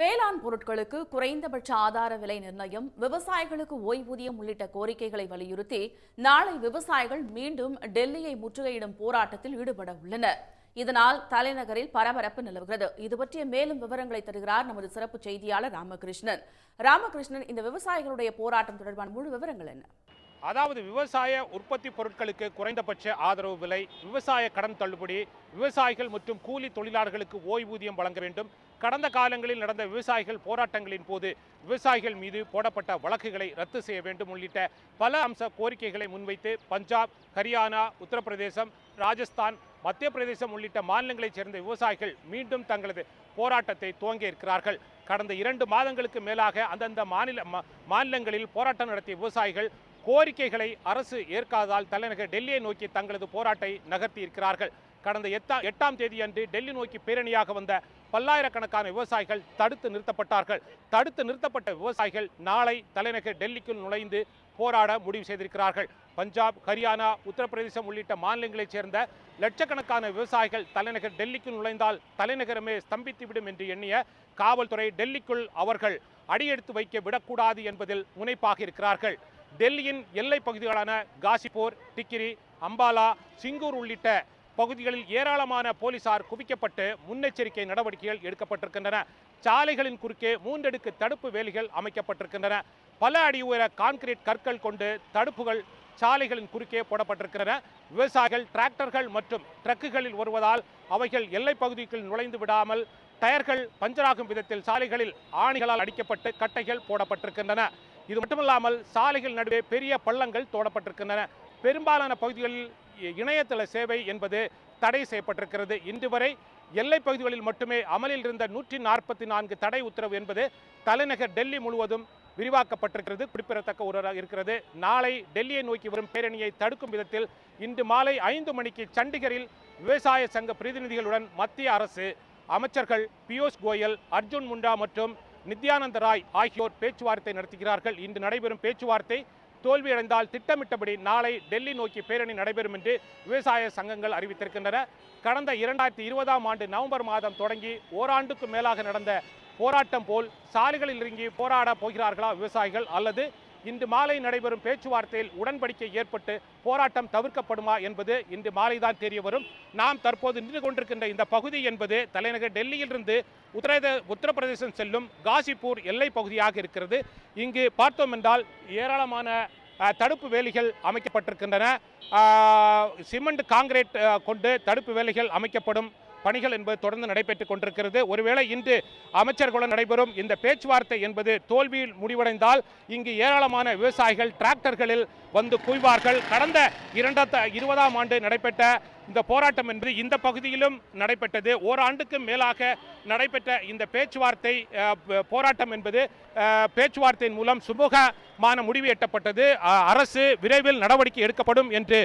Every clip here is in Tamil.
வேளாண் பொருட்களுக்கு குறைந்தபட்ச ஆதார விலை நிர்ணயம் விவசாயிகளுக்கு ஓய்வூதியம் உள்ளிட்ட கோரிக்கைகளை வலியுறுத்தி நாளை விவசாயிகள் மீண்டும் டெல்லியை முற்றுகையிடும் போராட்டத்தில் ஈடுபட உள்ளனர். இதனால் தலைநகரில் பரபரப்பு நிலவுகிறது. இது பற்றிய மேலும் விவரங்களை தருகிறார் நமது சிறப்பு செய்தியாளர் ராமகிருஷ்ணன். ராமகிருஷ்ணன் இந்த விவசாயிகளுடைய போராட்டம் தொடர்பான முழு விவரங்கள் என்ன? அதாவது விவசாய உற்பத்தி பொருட்களுக்கு குறைந்தபட்ச ஆதரவு விலை விவசாய கடன் தள்ளுபடி விவசாயிகள் மற்றும் கூலி தொழிலாளர்களுக்கு ஓய்வூதியம் வழங்க வேண்டும் கடந்த காலங்களில் நடந்த விவசாயிகள் போராட்டங்களின் போது விவசாயிகள் மீது போடப்பட்ட வழக்குகளை ரத்து செய்ய வேண்டும் உள்ளிட்ட பல அம்ச கோரிக்கைகளை முன்வைத்து பஞ்சாப் ஹரியானா உத்தரப்பிரதேசம் ராஜஸ்தான் மத்திய பிரதேசம் உள்ளிட்ட மாநிலங்களைச் சேர்ந்த விவசாயிகள் மீண்டும் தங்களது போராட்டத்தை துவங்கியிருக்கிறார்கள் கடந்த இரண்டு மாதங்களுக்கு மேலாக அந்தந்த மாநில மா- மாநிலங்களில் போராட்டம் நடத்திய விவசாயிகள் கோரிக்கைகளை அரசு ஏற்காததால் தலைநகர் டெல்லியை நோக்கி தங்களது போராட்டை நகர்த்தி இருக்கிறார்கள். கடந்த எட்டா எட்டாம் தேதி அன்று டெல்லி நோக்கி பேரணியாக வந்த பல்லாயிரக்கணக்கான விவசாயிகள் தடுத்து நிறுத்தப்பட்டார்கள். தடுத்து நிறுத்தப்பட்ட விவசாயிகள் நாளை தலைநகர் டெல்லிக்குள் நுழைந்து போராட முடிவு செய்திருக்கிறார்கள். பஞ்சாப் ஹரியானா உத்தரப்பிரதேசம் உள்ளிட்ட மாநிலங்களைச் சேர்ந்த லட்சக்கணக்கான விவசாயிகள் தலைநகர் டெல்லிக்குள் நுழைந்தால் தலைநகரமே ஸ்தம்பித்துவிடும் என்று எண்ணிய காவல்துறை டெல்லிக்குள் அவர்கள் அடியெடுத்து வைக்க விடக்கூடாது என்பதில் முனைப்பாக இருக்கிறார்கள் டெல்லியின் எல்லை பகுதிகளான காசிப்பூர் டிக்கிரி அம்பாலா சிங்கூர் உள்ளிட்ட பகுதிகளில் ஏராளமான போலீசார் குவிக்கப்பட்டு முன்னெச்சரிக்கை நடவடிக்கைகள் எடுக்கப்பட்டிருக்கின்றன. சாலைகளின் குறுக்கே மூன்றடுக்கு தடுப்பு வேலிகள் அமைக்கப்பட்டிருக்கின்றன. பல அடி உயர கான்கிரீட் கற்கள் கொண்டு தடுப்புகள் சாலைகளின் குறுக்கே போடப்பட்டிருக்கின்றன. விவசாயிகள் டிராக்டர்கள் மற்றும் ட்ரக்குகளில் வருவதால் அவைகள் எல்லை பகுதிக்குள் நுழைந்து விடாமல் டயர்கள் பஞ்சராகும் விதத்தில் சாலைகளில் ஆணிகளால் அடிக்கப்பட்டு கட்டைகள் போடப்பட்டிருக்கின்றன. இது மட்டுமல்லாமல் சாலைகள் நடுவே பெரிய பள்ளங்கள் தோடப்பட்டிருக்கின்றன. பெரும்பாலான பகுதிகளில் இணையதள சேவை என்பது தடை செய்யப்பட்டிருக்கிறது. இன்று வரை எல்லைப் பகுதிகளில் மட்டுமே அமலில் இருந்த நூற்றி நாற்பத்தி நான்கு தடை உத்தரவு என்பது தலைநகர் டெல்லி முழுவதும் விரிவாக்கப்பட்டிருக்கிறது. குறிப்பிடத்தக்க ஒரு இருக்கிறது. நாளை டெல்லியை நோக்கி வரும் பேரணியை தடுக்கும் விதத்தில் இன்று மாலை ஐந்து மணிக்கு சண்டிகரில் விவசாய சங்க பிரதிநிதிகளுடன் மத்திய அரசு அமைச்சர்கள் பியூஷ் கோயல் அர்ஜுன் முண்டா மற்றும் நித்யானந்த ராய் ஆகியோர் பேச்சுவார்த்தை நடத்துகிறார்கள். இன்று நடைபெறும் பேச்சுவார்த்தை தோல்வியடைந்தால் திட்டமிட்டபடி நாளை டெல்லி நோக்கி பேரணி நடைபெறும் என்று விவசாய சங்கங்கள் அறிவித்திருக்கின்றன. கடந்த இரண்டாயிரத்தி இருபதாம் ஆண்டு நவம்பர் மாதம் தொடங்கி ஓராண்டுக்கு மேலாக நடந்த போராட்டம் போல் சாலைகளில் இறங்கி போராட போகிறார்களா விவசாயிகள் அல்லது இன்று மாலை நடைபெறும் பேச்சுவார்த்தையில் உடன்படிக்கை ஏற்பட்டு போராட்டம் தவிர்க்கப்படுமா என்பது இன்று மாலைதான் தெரிய வரும். நாம் தற்போது நின்று கொண்டிருக்கின்ற இந்த பகுதி என்பது தலைநகர் டெல்லியிலிருந்து உத்தரத உத்தரப்பிரதேசம் செல்லும் காசிப்பூர் எல்லை பகுதியாக இருக்கிறது. இங்கு பார்த்தோம் என்றால் ஏராளமான தடுப்பு வேலிகள் அமைக்கப்பட்டிருக்கின்றன. சிமெண்ட் காங்கிரீட் கொண்டு தடுப்பு வேலிகள் அமைக்கப்படும் பணிகள் என்பது தொடர்ந்து நடைபெற்றுக் கொண்டிருக்கிறது. ஒருவேளை இன்று அமைச்சர்களுடன் நடைபெறும் இந்த பேச்சுவார்த்தை என்பது தோல்வியில் முடிவடைந்தால் இங்கு ஏராளமான விவசாயிகள் டிராக்டர்களில் வந்து குவிவார்கள். கடந்த இரண்டாயிரத்து இருபதாம் ஆண்டு நடைபெற்ற இந்த போராட்டம் என்பது இந்த பகுதியிலும் நடைபெற்றது. ஓராண்டுக்கும் மேலாக நடைபெற்ற இந்த பேச்சுவார்த்தை போராட்டம் என்பது பேச்சுவார்த்தையின் மூலம் சுமூகமான முடிவு எட்டப்பட்டது. அரசு விரைவில் நடவடிக்கை எடுக்கப்படும் என்று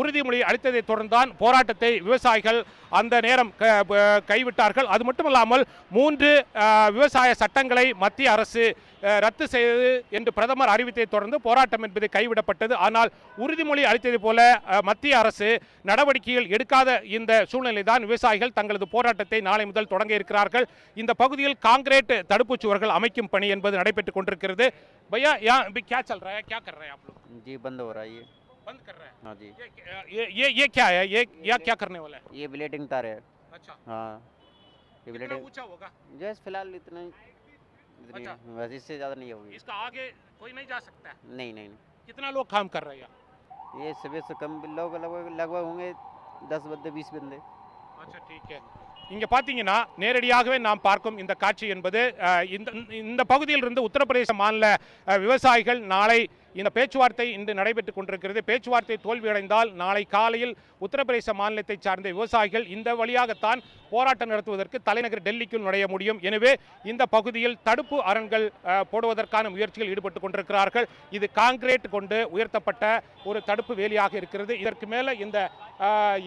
உறுதிமொழி அளித்ததை தொடர்ந்தான் போராட்டத்தை விவசாயிகள் அந்த நேரம் க- கைவிட்டார்கள். அது மட்டுமல்லாமல் மூன்று விவசாய சட்டங்களை மத்திய அரசு ரத்து செய்தது என்று பிரதமர் அறிவித்ததை தொடர்ந்து போராட்டம் என்பது கைவிடப்பட்டது ஆனால் உறுதிமொழி அளித்தது போல அஹ், மத்திய அரசு நடவடிக்கைகள் எடுக்காத இந்த சூழ்நிலை தான் விவசாயிகள் தங்களது போராட்டத்தை நாளை முதல் தொடங்க இருக்கிறார்கள் இந்த பகுதியில் காங்கிரீட் தடுப்புச் சுவர்கள் அமைக்கும் பணி என்பது நடைபெற்றுக் கொண்டிருக்கிறது பையா யா अभी क्या चल रहा है क्या कर रहे हैं आप लोग जी बंद हो रहा है ये बंद कर रहे हैं हाँ जी ये ये ये ये क्या है ये या क्या करने वाला है ये ब्लेडिंग तार है अच्छा हाँ ये कितना ब्लेडिंग ऊंचा होगा जैसे फिलहाल इतना ही इतनी अच्छा। बस इससे ज़्यादा नहीं होगी इसका आगे कोई नहीं जा सकता है नहीं नहीं नहीं कितना लोग काम कर रहे हैं यहाँ? ये सुबह से कम भी लोग लगभग लगभग होंगे दस बंदे बीस बंदे अच्छा ठीक है இங்க பாத்தீங்கன்னா நேரடியாகவே நாம் பார்க்கும் இந்த காட்சி என்பது அஹ், இந்த இந்த பகுதியில் இருந்து உத்தரப்பிரதேச மாநில அஹ், விவசாயிகள் நாளை இந்த பேச்சுவார்த்தை இன்று நடைபெற்றுக் கொண்டிருக்கிறது பேச்சுவார்த்தை தோல்வியடைந்தால் நாளை காலையில் உத்தரப்பிரதேச மாநிலத்தை சார்ந்த விவசாயிகள் இந்த வழியாகத்தான் போராட்டம் நடத்துவதற்கு தலைநகர் டெல்லிக்குள் நுழைய முடியும். எனவே இந்த பகுதியில் தடுப்பு அரண்கள் போடுவதற்கான முயற்சியில் ஈடுபட்டு கொண்டிருக்கிறார்கள். இது காங்கிரீட் கொண்டு உயர்த்தப்பட்ட ஒரு தடுப்பு வேலியாக இருக்கிறது. இதற்கு மேலே இந்த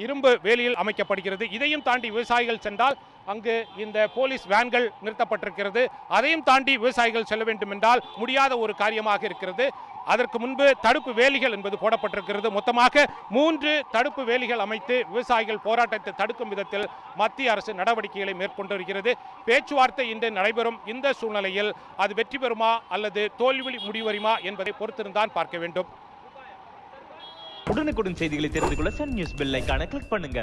இரும்பு வேலியில் அமைக்கப்படுகிறது. இதையும் தாண்டி விவசாயிகள் சென்றால் அங்கு இந்த போலீஸ் வேன்கள் நிறுத்தப்பட்டிருக்கிறது. அதையும் தாண்டி விவசாயிகள் செல்ல வேண்டும் என்றால் முடியாத ஒரு காரியமாக இருக்கிறது. அதற்கு முன்பு தடுப்பு வேலிகள் என்பது போடப்பட்டிருக்கிறது. மொத்தமாக மூன்று தடுப்பு வேலிகள் அமைத்து விவசாயிகள் போராட்டத்தை தடுக்கும் விதத்தில் மத்திய மத்திய அரசு நடவடிக்கைகளை மேற்கொண்டு வருகிறது பேச்சுவார்த்தை இன்று நடைபெறும் இந்த சூழ்நிலையில் அது வெற்றி பெறுமா அல்லது தோல்வி முடிவருமா என்பதை பொறுத்திருந்தான் பார்க்க வேண்டும். உடனுக்குடன் செய்திகளை தெரிந்து கொள்ள சன் நியூஸ் பெல் கிளிக் பண்ணுங்க.